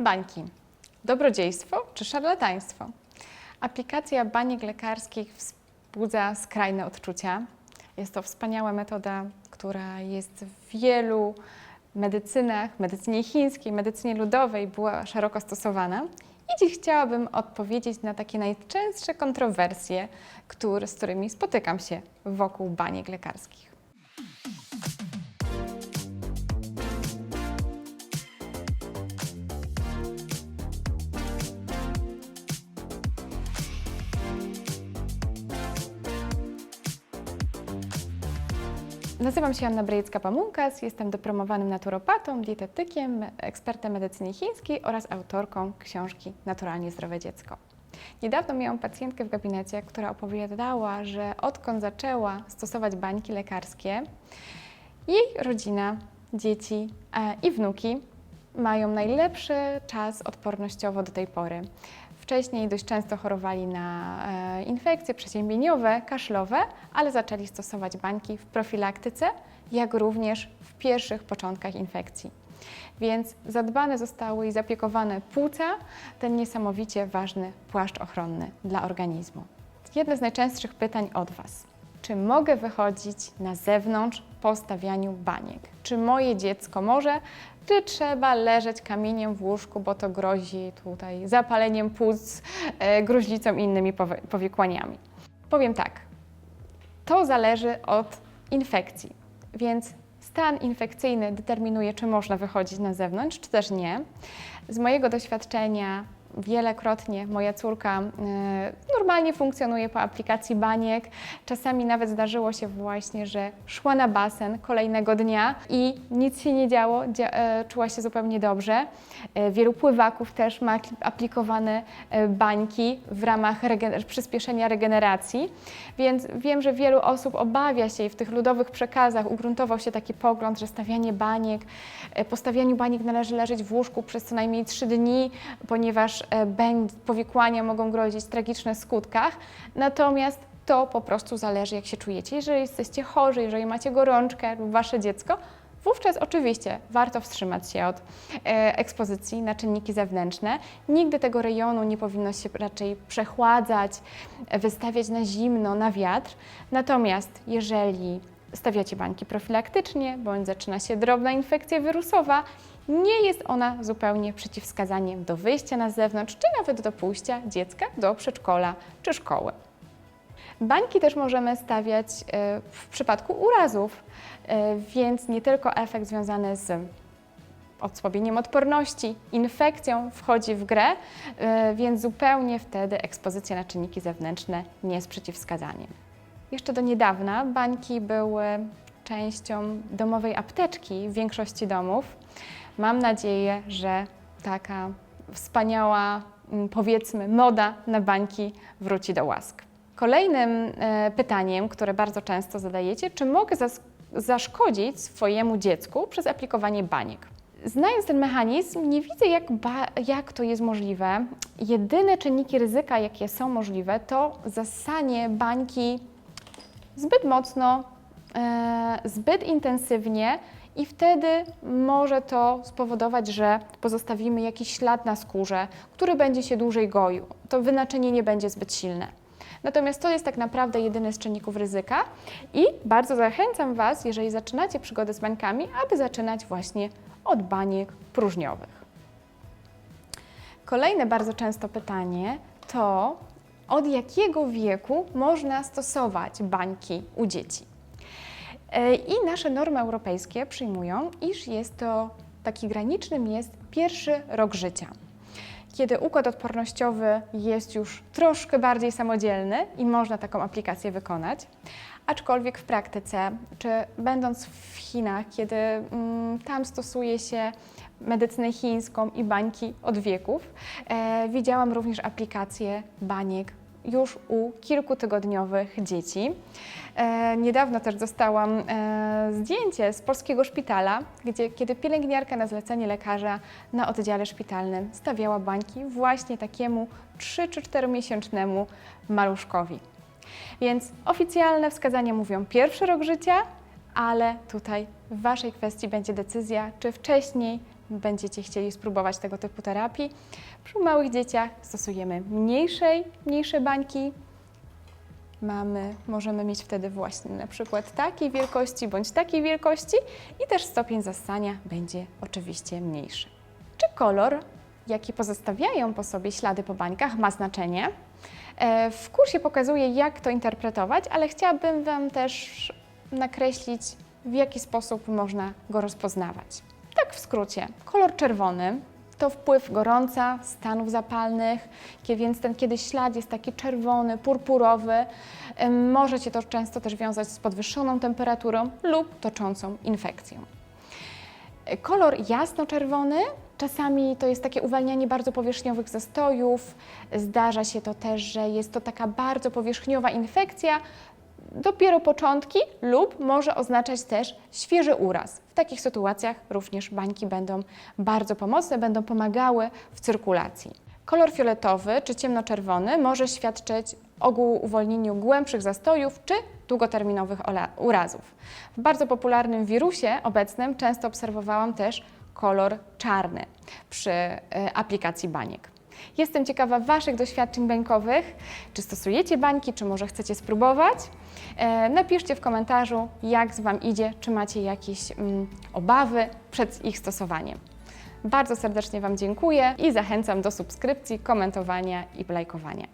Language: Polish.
Bańki. Dobrodziejstwo czy szarlataństwo? Aplikacja baniek lekarskich wzbudza skrajne odczucia. Jest to wspaniała metoda, która jest w wielu medycynach, medycynie chińskiej, medycynie ludowej była szeroko stosowana. I dziś chciałabym odpowiedzieć na takie najczęstsze kontrowersje, które, z którymi spotykam się wokół baniek lekarskich. Nazywam się Anna Brejecka-Pamunkas, jestem dyplomowanym naturopatą, dietetykiem, ekspertem medycyny chińskiej oraz autorką książki Naturalnie Zdrowe Dziecko. Niedawno miałam pacjentkę w gabinecie, która opowiadała, że odkąd zaczęła stosować bańki lekarskie, jej rodzina, dzieci e, i wnuki mają najlepszy czas odpornościowo do tej pory. Wcześniej dość często chorowali na e, infekcje przeziębieniowe, kaszlowe, ale zaczęli stosować bańki w profilaktyce, jak również w pierwszych początkach infekcji. Więc zadbane zostały i zapiekowane płuca, ten niesamowicie ważny płaszcz ochronny dla organizmu. Jedno z najczęstszych pytań od Was. Czy mogę wychodzić na zewnątrz po stawianiu baniek? Czy moje dziecko może, czy trzeba leżeć kamieniem w łóżku, bo to grozi tutaj zapaleniem płuc, e, gruźlicą i innymi powikłaniami? Powiem tak, to zależy od infekcji, więc stan infekcyjny determinuje, czy można wychodzić na zewnątrz, czy też nie. Z mojego doświadczenia wielokrotnie moja córka e, normalnie funkcjonuje po aplikacji baniek. Czasami nawet zdarzyło się właśnie, że szła na basen kolejnego dnia i nic się nie działo, dzia- e, czuła się zupełnie dobrze. E, Wielu pływaków też ma apli- aplikowane e, bańki w ramach przyspieszenia regeneracji, więc wiem, że wielu osób obawia się i w tych ludowych przekazach ugruntował się taki pogląd, że stawianie baniek, e, po stawianiu baniek należy leżeć w łóżku przez co najmniej 3 dni, ponieważ e, powikłania mogą grozić tragiczne skutkach. Natomiast to po prostu zależy, jak się czujecie. Jeżeli jesteście chorzy, jeżeli macie gorączkę lub wasze dziecko, wówczas oczywiście warto wstrzymać się od e, ekspozycji na czynniki zewnętrzne. Nigdy tego rejonu nie powinno się raczej przechładzać, wystawiać na zimno, na wiatr. Natomiast jeżeli stawiacie bańki profilaktycznie, bądź zaczyna się drobna infekcja wirusowa, nie jest ona zupełnie przeciwwskazaniem do wyjścia na zewnątrz, czy nawet do pójścia dziecka do przedszkola czy szkoły. Bańki też możemy stawiać e, w przypadku urazów, e, więc nie tylko efekt związany z osłabieniem odporności, infekcją wchodzi w grę, e, więc zupełnie wtedy ekspozycja na czynniki zewnętrzne nie jest przeciwwskazaniem. Jeszcze do niedawna bańki były częścią domowej apteczki w większości domów. Mam nadzieję, że taka wspaniała, mm, powiedzmy, moda na bańki wróci do łask. Kolejnym e, pytaniem, które bardzo często zadajecie, czy mogę zas- zaszkodzić swojemu dziecku przez aplikowanie baniek? Znając ten mechanizm, nie widzę, jak, jak to jest możliwe. Jedyne czynniki ryzyka, jakie są możliwe, to zasanie bańki zbyt mocno, e, zbyt intensywnie i wtedy może to spowodować, że pozostawimy jakiś ślad na skórze, który będzie się dłużej goił. To wynaczenie nie będzie zbyt silne. Natomiast to jest tak naprawdę jedyny z czynników ryzyka i bardzo zachęcam Was, jeżeli zaczynacie przygodę z bańkami, aby zaczynać właśnie od baniek próżniowych. Kolejne bardzo często pytanie to od jakiego wieku można stosować bańki u dzieci? E, I nasze normy europejskie przyjmują, iż jest to taki granicznym jest pierwszy rok życia. Kiedy układ odpornościowy jest już troszkę bardziej samodzielny i można taką aplikację wykonać, aczkolwiek w praktyce, czy będąc w Chinach, kiedy mm, tam stosuje się medycynę chińską i bańki od wieków, e, widziałam również aplikacje baniek już u kilkutygodniowych dzieci. E, niedawno też dostałam e, zdjęcie z polskiego szpitala, gdzie kiedy pielęgniarka na zlecenie lekarza na oddziale szpitalnym stawiała bańki właśnie takiemu 3 czy 4 miesięcznemu maluszkowi. Więc oficjalne wskazania mówią pierwszy rok życia, ale tutaj w Waszej kwestii będzie decyzja, czy wcześniej, będziecie chcieli spróbować tego typu terapii. Przy małych dzieciach stosujemy mniejszej, mniejsze bańki. Mamy, możemy mieć wtedy właśnie na przykład takiej wielkości bądź takiej wielkości i też stopień zassania będzie oczywiście mniejszy. Czy kolor, jaki pozostawiają po sobie ślady po bańkach, ma znaczenie? E, W kursie pokazuję, jak to interpretować, ale chciałabym Wam też nakreślić, w jaki sposób można go rozpoznawać. Tak w skrócie, kolor czerwony to wpływ gorąca, stanów zapalnych, więc ten kiedy ślad jest taki czerwony, purpurowy, może się to często też wiązać z podwyższoną temperaturą lub toczącą infekcją. Kolor jasno-czerwony, czasami to jest takie uwalnianie bardzo powierzchniowych zastojów. Zdarza się to też, że jest to taka bardzo powierzchniowa infekcja, dopiero początki lub może oznaczać też świeży uraz. W takich sytuacjach również bańki będą bardzo pomocne, będą pomagały w cyrkulacji. Kolor fioletowy czy ciemnoczerwony może świadczyć o uwolnieniu głębszych zastojów czy długoterminowych urazów. W bardzo popularnym wirusie obecnym często obserwowałam też kolor czarny przy e, aplikacji baniek. Jestem ciekawa Waszych doświadczeń bańkowych. Czy stosujecie bańki, czy może chcecie spróbować? E, napiszcie w komentarzu, jak z Wam idzie, czy macie jakieś mm, obawy przed ich stosowaniem. Bardzo serdecznie Wam dziękuję i zachęcam do subskrypcji, komentowania i lajkowania.